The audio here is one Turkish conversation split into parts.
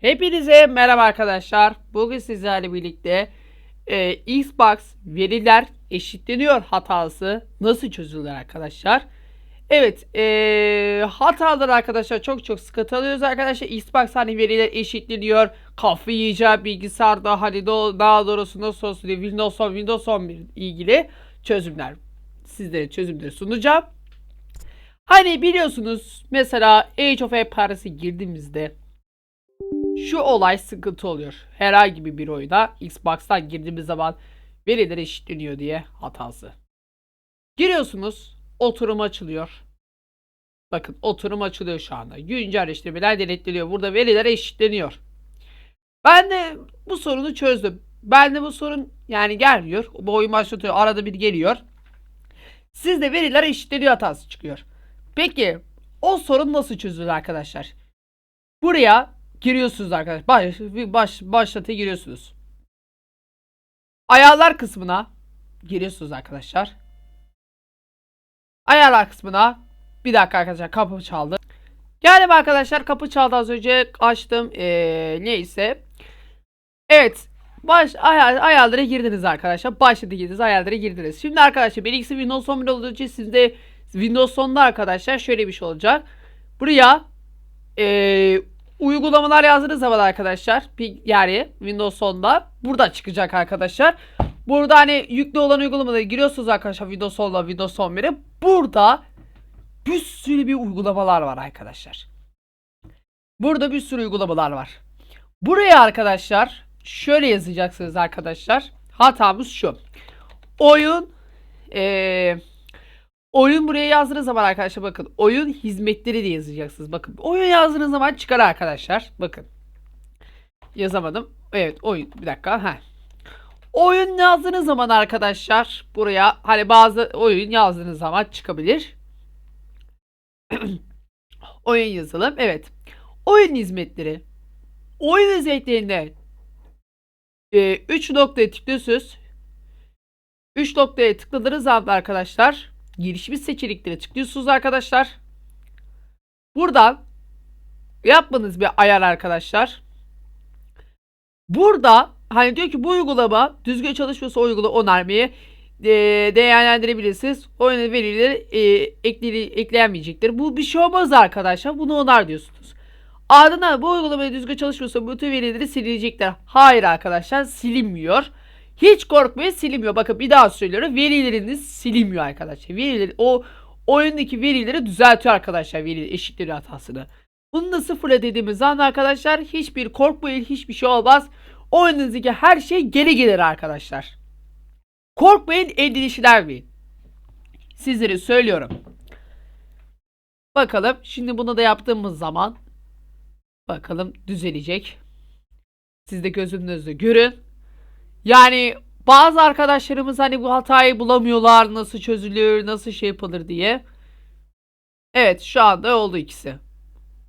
Hepinize merhaba arkadaşlar. Bugün sizlerle birlikte e, Xbox veriler eşitleniyor hatası nasıl çözülür arkadaşlar? Evet e, hatalar arkadaşlar çok çok sıkıntı alıyoruz arkadaşlar. Xbox hani veriler eşitleniyor. Kafayı yiyeceği bilgisayarda hani do- daha doğrusu nasıl olsun diye Windows 10, Windows 11 ilgili çözümler sizlere çözümleri sunacağım. Hani biliyorsunuz mesela Age of Empires'e girdiğimizde şu olay sıkıntı oluyor. Herhangi bir oyuna Xbox'tan girdiğimiz zaman veriler eşitleniyor diye hatası. Giriyorsunuz, oturum açılıyor. Bakın oturum açılıyor şu anda. Güncelleştirmeler denetleniyor. Burada veriler eşitleniyor. Ben de bu sorunu çözdüm. Ben de bu sorun yani gelmiyor. Bu oyun başlatıyor. Arada bir geliyor. Sizde veriler eşitleniyor hatası çıkıyor. Peki o sorun nasıl çözülür arkadaşlar? Buraya giriyorsunuz arkadaşlar. Baş, baş, başlatı giriyorsunuz. Ayarlar kısmına giriyorsunuz arkadaşlar. Ayarlar kısmına bir dakika arkadaşlar kapı çaldı. Geldim arkadaşlar kapı çaldı az önce açtım ee, neyse. Evet baş ayar, ayarlara girdiniz arkadaşlar. Başladı girdiniz ayarlara girdiniz. Şimdi arkadaşlar benimkisi Windows 11 olduğu için sizde Windows 10'da arkadaşlar şöyle bir şey olacak. Buraya ee, uygulamalar yazdığınız zaman arkadaşlar bir yani Windows 10'da burada çıkacak arkadaşlar. Burada hani yüklü olan uygulamalara giriyorsunuz arkadaşlar Windows 10'da Windows 11'e. Burada bir sürü bir uygulamalar var arkadaşlar. Burada bir sürü uygulamalar var. Buraya arkadaşlar şöyle yazacaksınız arkadaşlar. Hatamız şu. Oyun eee Oyun buraya yazdığınız zaman arkadaşlar bakın. Oyun hizmetleri diye yazacaksınız. Bakın. Oyun yazdığınız zaman çıkar arkadaşlar. Bakın. Yazamadım. Evet oyun. Bir dakika. Heh. Oyun yazdığınız zaman arkadaşlar buraya hani bazı oyun yazdığınız zaman çıkabilir. oyun yazalım. Evet. Oyun hizmetleri. Oyun hizmetlerinde 3 noktaya tıklıyorsunuz. 3 noktaya tıkladığınız zaman arkadaşlar gelişmiş seçeneklere tıklıyorsunuz arkadaşlar. Buradan yapmanız bir ayar arkadaşlar. Burada hani diyor ki bu uygulama düzgün çalışmıyorsa o uygulama onarmayı e, değerlendirebilirsiniz. Oyuna verileri e, ekleye, ekleyemeyecektir. Bu bir şey olmaz arkadaşlar. Bunu onar diyorsunuz. Ardından bu uygulamayı düzgün çalışmıyorsa bütün verileri silinecekler. Hayır arkadaşlar silinmiyor. Hiç korkmayın silinmiyor. Bakın bir daha söylüyorum. Verileriniz silinmiyor arkadaşlar. Verileri o oyundaki verileri düzeltiyor arkadaşlar. Veri eşitleri hatasını. Bunu da sıfırla dediğimiz zaman arkadaşlar hiçbir korkmayın. Hiçbir şey olmaz. Oyununuzdaki her şey geri gelir arkadaşlar. Korkmayın endişelenmeyin. Sizlere söylüyorum. Bakalım şimdi bunu da yaptığımız zaman bakalım düzelecek. Siz de gözünüzde görün. Yani bazı arkadaşlarımız hani bu hatayı bulamıyorlar. Nasıl çözülür, nasıl şey yapılır diye. Evet şu anda oldu ikisi.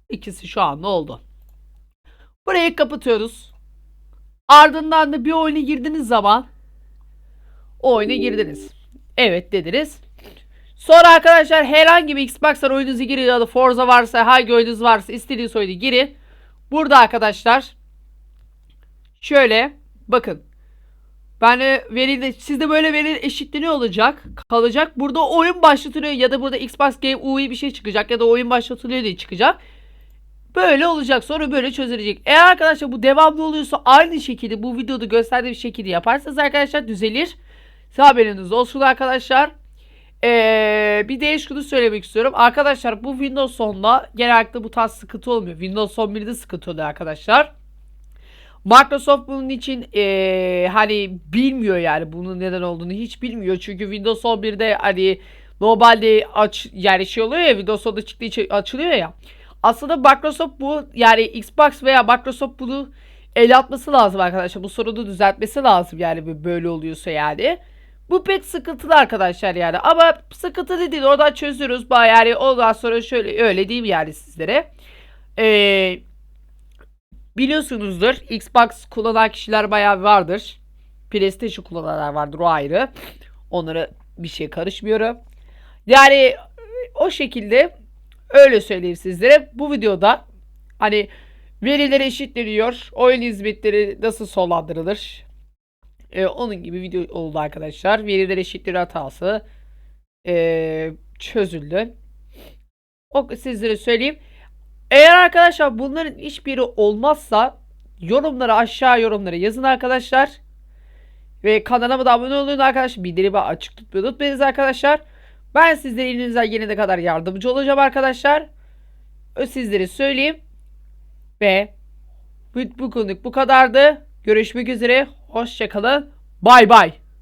İkisi şu anda oldu. Burayı kapatıyoruz. Ardından da bir oyuna girdiğiniz zaman o oyuna girdiniz. Evet dediniz. Sonra arkadaşlar herhangi bir Xbox'tan oyununuzu girin ya da Forza varsa hangi oyununuz varsa istediğiniz oyunu girin. Burada arkadaşlar şöyle bakın ben de veriyle sizde böyle veri eşitleniyor olacak. Kalacak. Burada oyun başlatılıyor ya da burada Xbox Game UI bir şey çıkacak ya da oyun başlatılıyor diye çıkacak. Böyle olacak. Sonra böyle çözülecek. Eğer arkadaşlar bu devamlı oluyorsa aynı şekilde bu videoda gösterdiğim şekilde yaparsanız arkadaşlar düzelir. Size haberiniz olsun arkadaşlar. Ee, bir de şunu söylemek istiyorum. Arkadaşlar bu Windows 10'da genellikle bu tarz sıkıntı olmuyor. Windows 11'de sıkıntı oluyor arkadaşlar. Microsoft bunun için ee, hani bilmiyor yani bunun neden olduğunu hiç bilmiyor. Çünkü Windows 11'de hani normalde aç yani şey oluyor ya Windows 10'da çıktığı için açılıyor ya. Aslında Microsoft bu yani Xbox veya Microsoft bunu el atması lazım arkadaşlar. Bu sorunu düzeltmesi lazım yani böyle oluyorsa yani. Bu pek sıkıntılı arkadaşlar yani. Ama sıkıntı değil. Oradan çözüyoruz. Yani ondan sonra şöyle öyle diyeyim yani sizlere. Eee Biliyorsunuzdur Xbox kullanan kişiler bayağı vardır. PlayStation kullananlar vardır o ayrı. Onlara bir şey karışmıyorum. Yani o şekilde öyle söyleyeyim sizlere. Bu videoda hani Veriler eşitleniyor. Oyun hizmetleri nasıl sonlandırılır? Ee, onun gibi video oldu arkadaşlar. Veriler eşitleri hatası ee, çözüldü. O sizlere söyleyeyim. Eğer arkadaşlar bunların hiçbiri olmazsa yorumlara aşağı yorumlara yazın arkadaşlar. Ve kanalıma da abone olun arkadaşlar. Bildirimi açık tutmayı unutmayınız arkadaşlar. Ben sizlere elinizden gelene kadar yardımcı olacağım arkadaşlar. Sizlere söyleyeyim. Ve bu, bu konuk bu kadardı. Görüşmek üzere. Hoşçakalın. Bay bay.